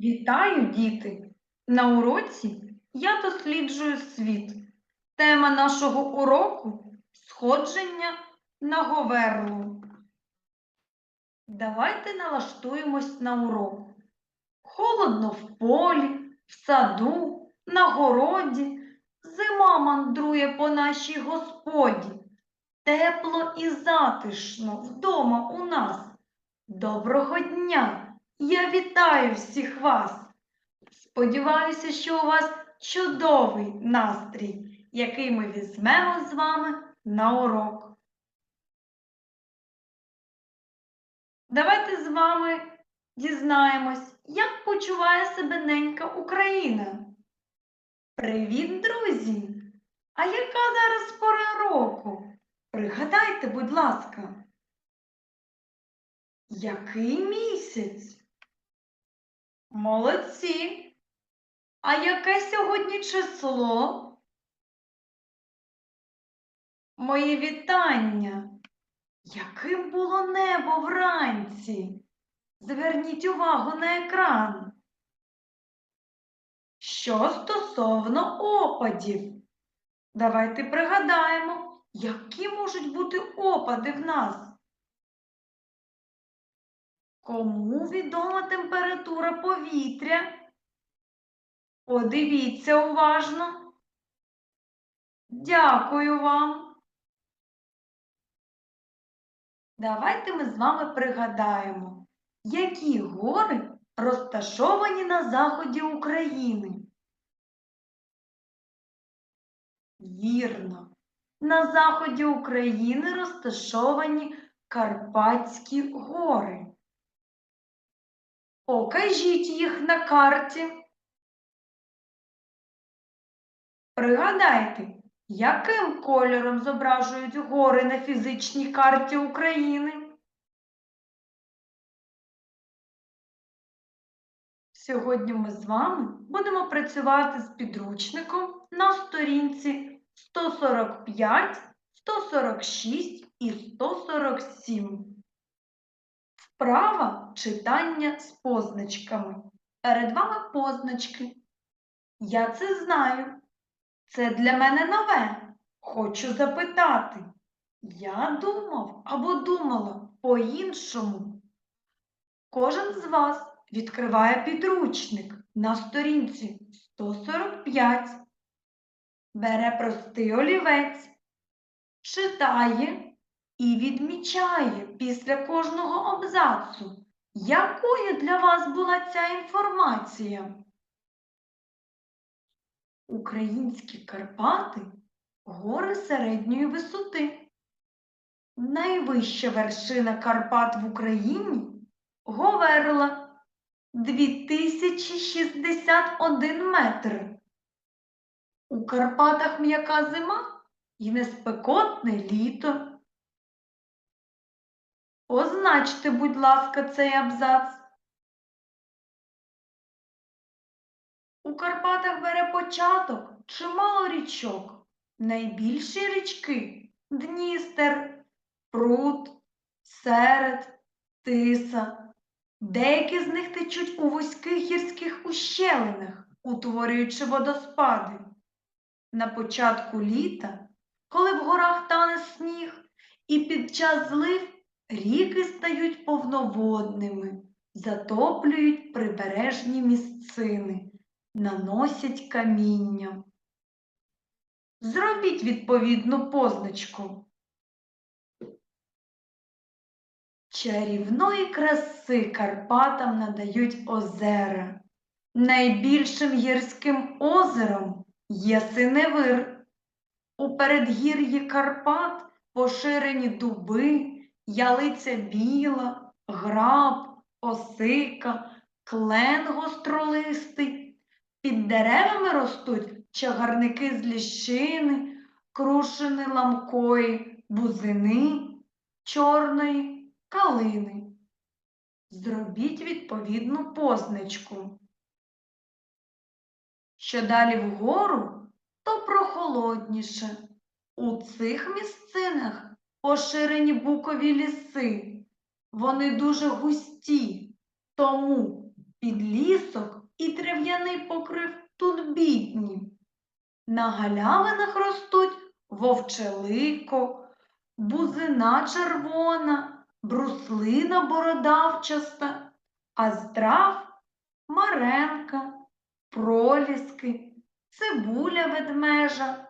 Вітаю, діти! На уроці я досліджую світ. Тема нашого уроку сходження на Говерлу. Давайте налаштуємось на урок. Холодно в полі, в саду, на городі. Зима мандрує по нашій господі. Тепло і затишно вдома у нас. Доброго дня! Я вітаю всіх вас. Сподіваюся, що у вас чудовий настрій, який ми візьмемо з вами на урок. Давайте з вами дізнаємось, як почуває себе ненька Україна. Привіт, друзі! А яка зараз пора року? Пригадайте, будь ласка. Який місяць? Молодці. А яке сьогодні число? Мої вітання. Яким було небо вранці? Зверніть увагу на екран. Що стосовно опадів, давайте пригадаємо, які можуть бути опади в нас. Кому відома температура повітря? Подивіться уважно. Дякую вам. Давайте ми з вами пригадаємо, які гори розташовані на заході України. Вірно, на заході України розташовані Карпатські гори. Покажіть їх на карті. Пригадайте, яким кольором зображують гори на фізичній карті України? Сьогодні ми з вами будемо працювати з підручником на сторінці 145, 146 і 147. Вправа читання з позначками. Перед вами позначки. Я це знаю. Це для мене нове. Хочу запитати. Я думав або думала по-іншому. Кожен з вас відкриває підручник на сторінці 145, бере простий олівець, читає і відмічає після кожного абзацу, якою для вас була ця інформація. Українські Карпати гори середньої висоти. Найвища вершина Карпат в Україні Говерла 2061 метр. У Карпатах м'яка зима і неспекотне літо. Позначте, будь ласка, цей абзац. У Карпатах бере початок чимало річок. Найбільші річки Дністер, Прут, Серед, Тиса. Деякі з них течуть у вузьких гірських ущелинах, утворюючи водоспади. На початку літа, коли в горах тане сніг, і під час злив ріки стають повноводними, затоплюють прибережні місцини, наносять каміння. Зробіть відповідну позначку. Чарівної краси Карпатам надають озера. Найбільшим гірським озером є Синевир. У передгір'ї Карпат поширені дуби, ялиця біла, граб, осика, клен гостролистий. Під деревами ростуть чагарники з ліщини, крушини ламкої, бузини, чорної калини. Зробіть відповідну позначку. Що далі вгору, то прохолодніше. У цих місцинах поширені букові ліси. Вони дуже густі, тому під лісок і трев'яний покрив тут бідні. На галявинах ростуть вовчелико, бузина червона, бруслина бородавчаста, а з трав маренка, проліски, цибуля ведмежа,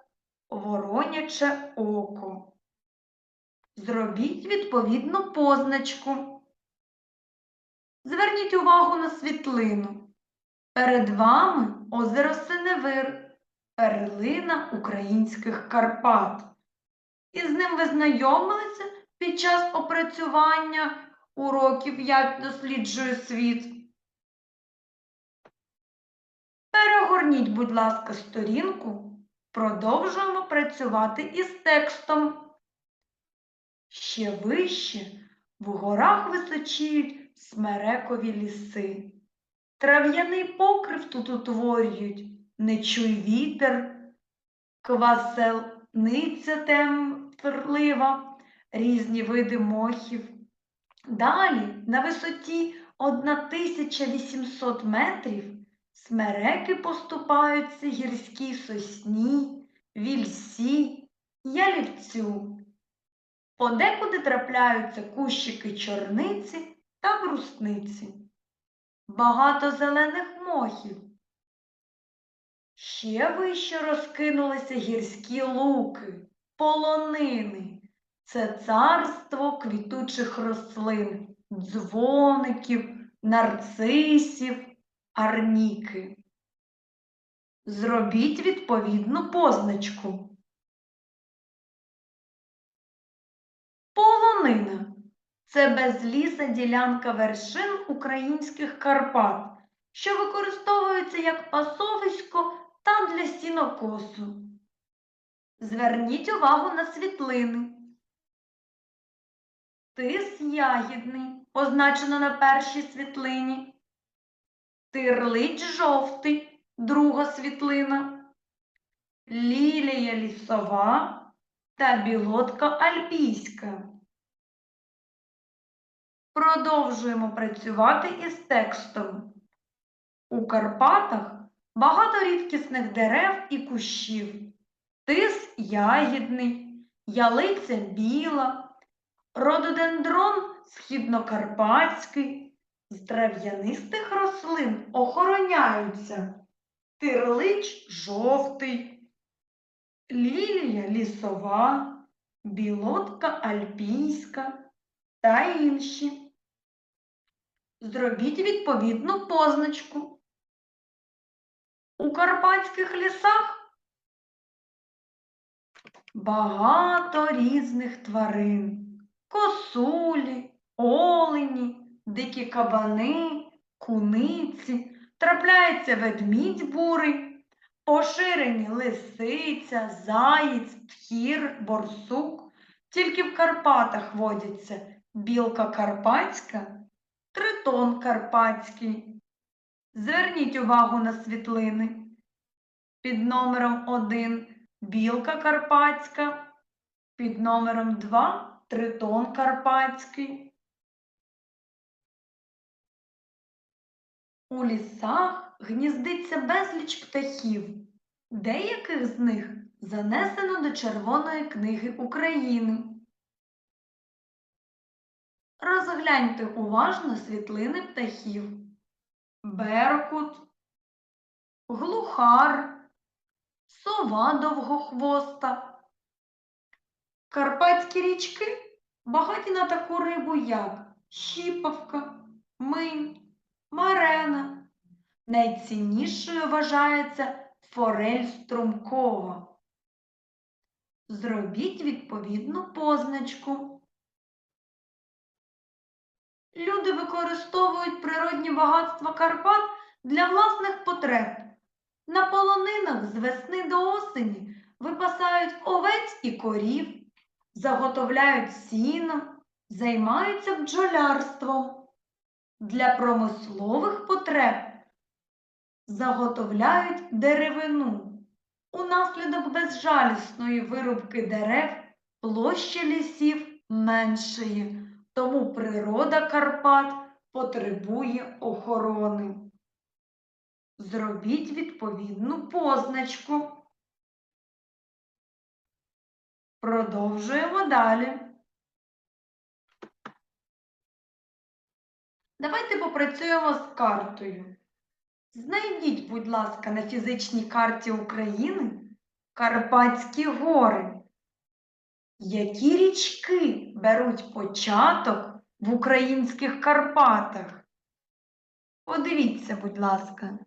вороняче око. Зробіть відповідну позначку. Зверніть увагу на світлину. Перед вами озеро Синевир, перлина українських Карпат. І з ним ви знайомилися під час опрацювання уроків «Як досліджую світ». Перегорніть, будь ласка, сторінку. Продовжуємо працювати із текстом. Ще вище в горах височіють смерекові ліси. Трав'яний покрив тут утворюють, не чуй вітер, кваселниця темперлива, різні види мохів. Далі на висоті 1800 метрів смереки поступаються гірській сосні, вільсі, ялівцю. Подекуди трапляються кущики чорниці та брусниці. Багато зелених мохів. Ще вище розкинулися гірські луки, полонини. Це царство квітучих рослин, дзвоників, нарцисів, арніки. Зробіть відповідну позначку. Полонина це безліса ділянка вершин українських Карпат, що використовується як пасовисько та для сінокосу. Зверніть увагу на світлини. Тис ягідний, позначено на першій світлині. Тирлич жовтий, друга світлина. Лілія лісова та білотка альпійська. Продовжуємо працювати із текстом. У Карпатах багато рідкісних дерев і кущів. Тис ягідний, ялиця біла, рододендрон східнокарпатський. З трав'янистих рослин охороняються тирлич жовтий, лілія лісова, білотка альпійська та інші. Зробіть відповідну позначку. У карпатських лісах багато різних тварин. Косулі, олені, дикі кабани, куниці, трапляється ведмідь бурий, поширені лисиця, заєць, тхір, борсук. Тільки в Карпатах водяться білка карпатська, тритон карпатський. Зверніть увагу на світлини. Під номером 1 білка карпатська, під номером 2 тритон карпатський. У лісах гніздиться безліч птахів, деяких з них занесено до Червоної книги України. Розгляньте уважно світлини птахів. Беркут, глухар, сова довгохвоста. Карпатські річки багаті на таку рибу, як щіпавка, минь, марена. Найціннішою вважається форель струмкова. Зробіть відповідну позначку. Люди використовують природні багатства Карпат для власних потреб. На полонинах з весни до осені випасають овець і корів, заготовляють сіно, займаються бджолярством. Для промислових потреб заготовляють деревину. Унаслідок безжалісної вирубки дерев площа лісів меншає, тому природа Карпат потребує охорони. Зробіть відповідну позначку. Продовжуємо далі. Давайте попрацюємо з картою. Знайдіть, будь ласка, на фізичній карті України Карпатські гори. Які річки беруть початок в українських Карпатах? Подивіться, будь ласка.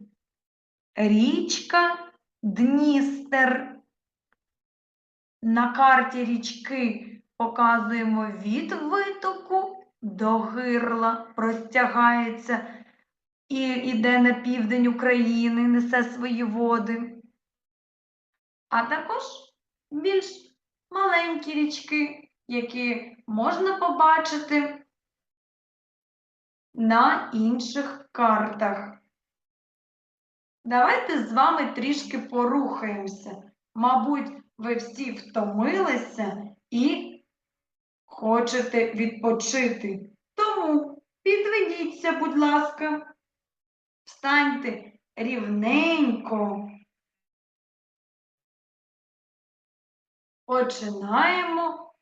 Річка Дністер. На карті річки показуємо від витоку до гирла, простягається і йде на південь України, несе свої води. А також більш маленькі річки, які можна побачити на інших картах. Давайте з вами трішки порухаємося. Мабуть, ви всі втомилися і хочете відпочити. Тому підведіться, будь ласка, встаньте рівненько. Починаємо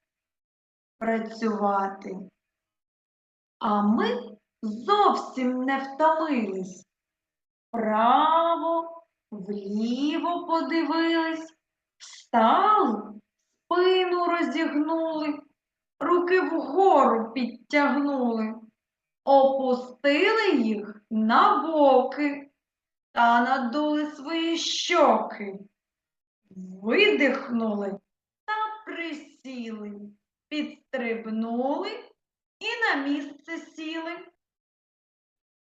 працювати. А ми зовсім не втомились. Вправо, вліво подивились, встали, спину розігнули, руки вгору підтягнули, опустили їх на боки та надули свої щоки, видихнули присіли, підстрибнули і на місце сіли.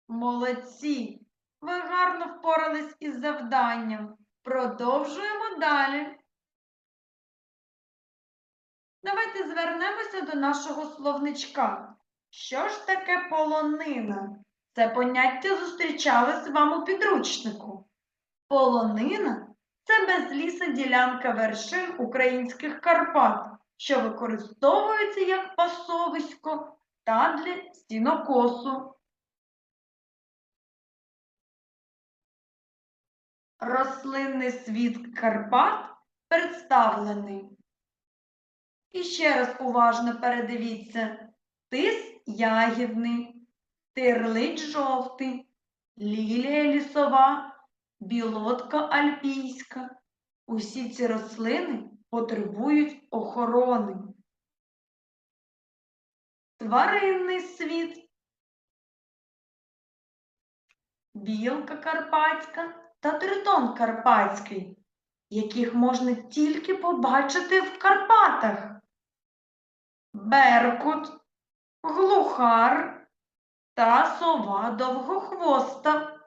Молодці! Ви гарно впорались із завданням. Продовжуємо далі. Давайте звернемося до нашого словничка. Що ж таке полонина? Це поняття зустрічалось вам у підручнику. Полонина це безліса ділянка вершин українських Карпат, що використовується як пасовисько та для стінокосу. Рослинний світ Карпат представлений. І ще раз уважно передивіться. Тис ягідний, тирлич жовтий, лілія лісова, білотка альпійська. Усі ці рослини потребують охорони. Тваринний світ, білка карпатська та тритон карпатський, яких можна тільки побачити в Карпатах. Беркут, глухар та сова довгохвоста.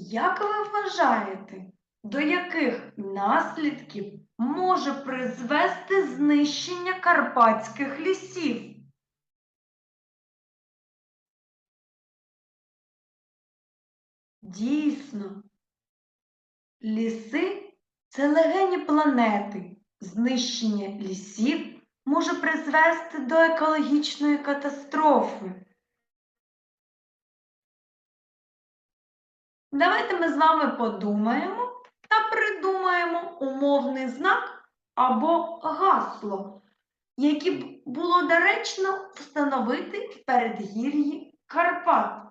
Як ви вважаєте, до яких наслідків може призвести знищення карпатських лісів? Дійсно, ліси це легені планети. Знищення лісів може призвести до екологічної катастрофи. Давайте ми з вами подумаємо та придумаємо умовний знак або гасло, які б було доречно встановити в передгір'ї Карпат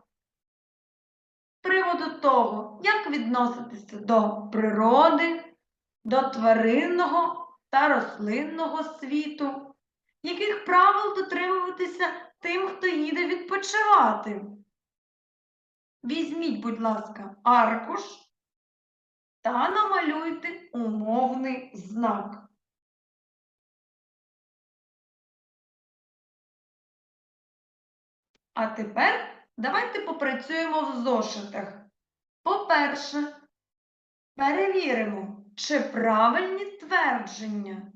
приводу того, як відноситися до природи, до тваринного та рослинного світу, яких правил дотримуватися тим, хто їде відпочивати. Візьміть, будь ласка, аркуш та намалюйте умовний знак. А тепер Давайте попрацюємо в зошитах. По-перше, перевіримо, чи правильні твердження.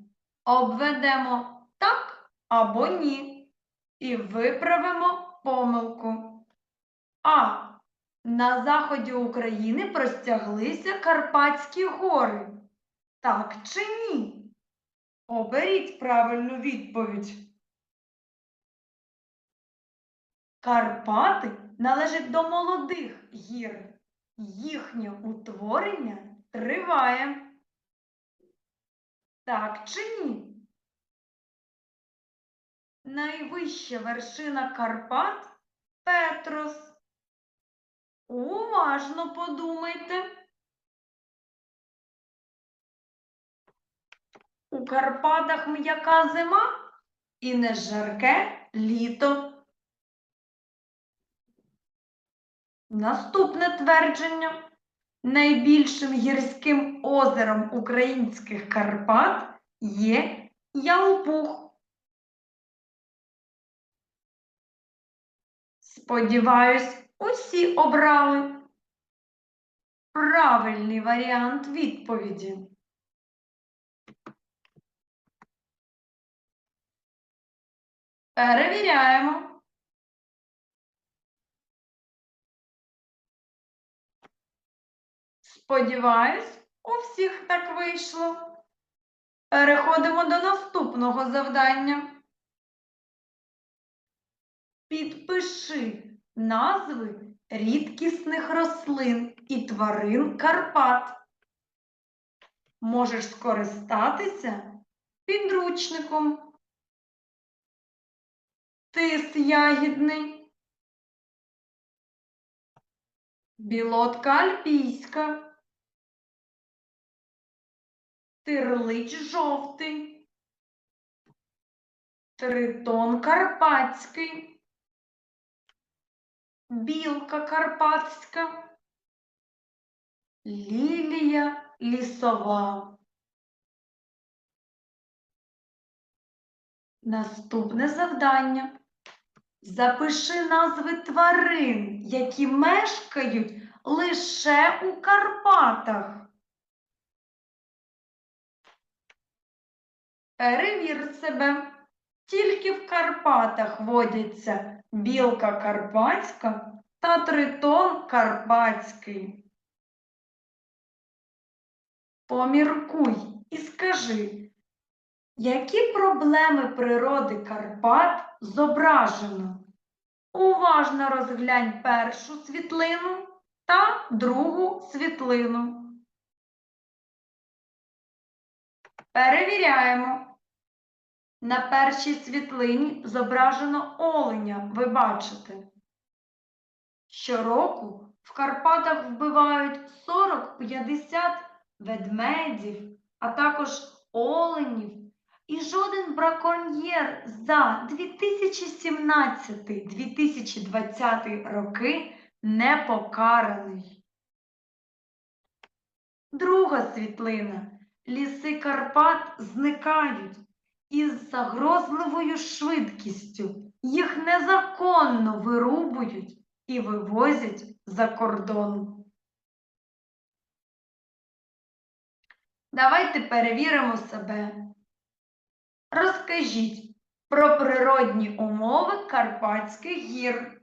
Обведемо так або ні. І виправимо помилку. А. На заході України простяглися Карпатські гори. Так чи ні? Оберіть правильну відповідь. Карпати належать до молодих гір. Їхнє утворення триває. Так чи ні? Найвища вершина Карпат Петрос. Уважно подумайте. У Карпатах м'яка зима і не жарке літо. Наступне твердження. Найбільшим гірським озером українських Карпат є Ялпух. Сподіваюсь, усі обрали правильний варіант відповіді. Перевіряємо. Сподіваюсь, у всіх так вийшло. Переходимо до наступного завдання. Підпиши назви рідкісних рослин і тварин Карпат. Можеш скористатися підручником. Тис ягідний, білотка альпійська, тирлич жовтий, тритон карпатський, білка карпатська, лілія лісова. Наступне завдання. Запиши назви тварин, які мешкають лише у Карпатах. Перевір себе. Тільки в Карпатах водяться білка карпатська та тритон карпатський. Поміркуй і скажи, які проблеми природи Карпат зображено? Уважно розглянь першу світлину та другу світлину. Перевіряємо. На першій світлині зображено оленя, ви бачите. Щороку в Карпатах вбивають 40-50 ведмедів, а також оленів. І жоден браконьєр за 2017-2020 роки не покараний. Друга світлина. Ліси Карпат зникають із загрозливою швидкістю. Їх незаконно вирубують і вивозять за кордон. Давайте перевіримо себе. Розкажіть про природні умови Карпатських гір.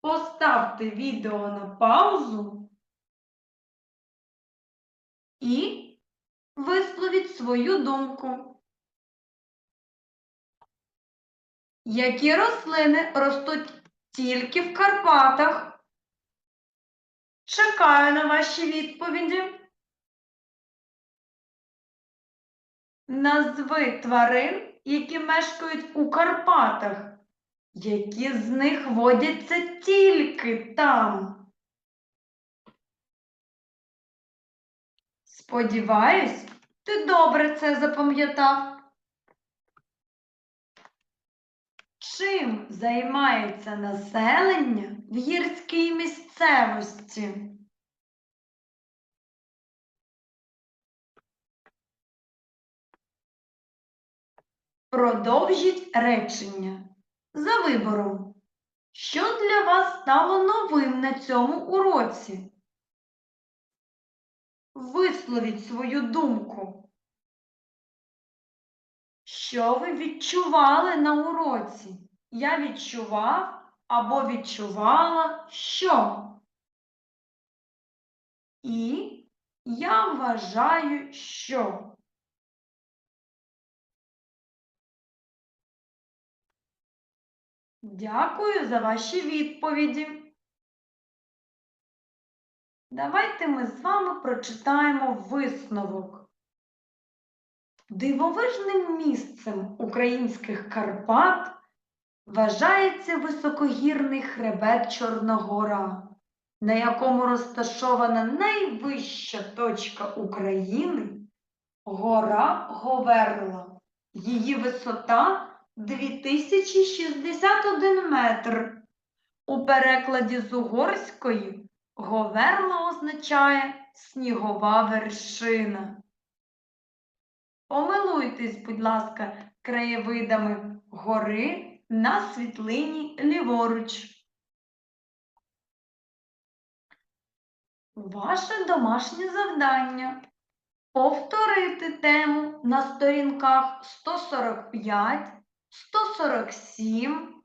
Поставте відео на паузу і висловіть свою думку. Які рослини ростуть тільки в Карпатах? Чекаю на ваші відповіді. Назви тварин, які мешкають у Карпатах. Які з них водяться тільки там? Сподіваюсь, ти добре це запам'ятав. Чим займається населення в гірській місцевості? Продовжіть речення за вибором. Що для вас стало новим на цьому уроці? Висловіть свою думку. Що ви відчували на уроці? Я відчував або відчувала що? І я вважаю, що. Дякую за ваші відповіді. Давайте ми з вами прочитаємо висновок. Дивовижним місцем українських Карпат вважається високогірний хребет Чорногора, на якому розташована найвища точка України гора Говерла. Її висота 2061 метр. У перекладі з угорської Говерла означає снігова вершина. Помилуйтесь, будь ласка, краєвидами гори на світлині ліворуч. Ваше домашнє завдання повторити тему на сторінках 145, 147,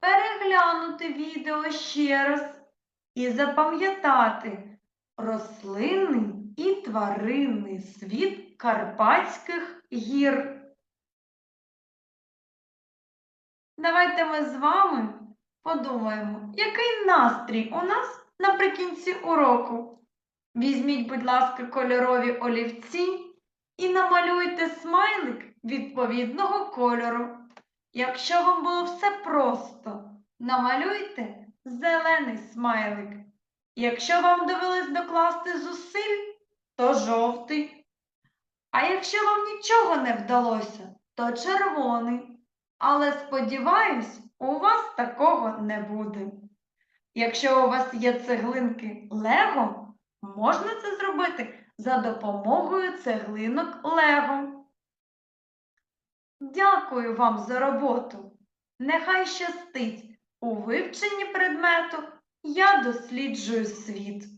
переглянути відео ще раз і запам'ятати рослинний і тваринний світ Карпатських гір. Давайте ми з вами подумаємо, який настрій у нас наприкінці уроку. Візьміть, будь ласка, кольорові олівці і намалюйте смайлик відповідного кольору. Якщо вам було все просто, намалюйте зелений смайлик. Якщо вам довелось докласти зусиль, то жовтий. А якщо вам нічого не вдалося, то червоний. Але сподіваюсь, у вас такого не буде. Якщо у вас є цеглинки Лего, можна це зробити за допомогою цеглинок Лего. Дякую вам за роботу. Нехай щастить у вивченні предмету я досліджую світ.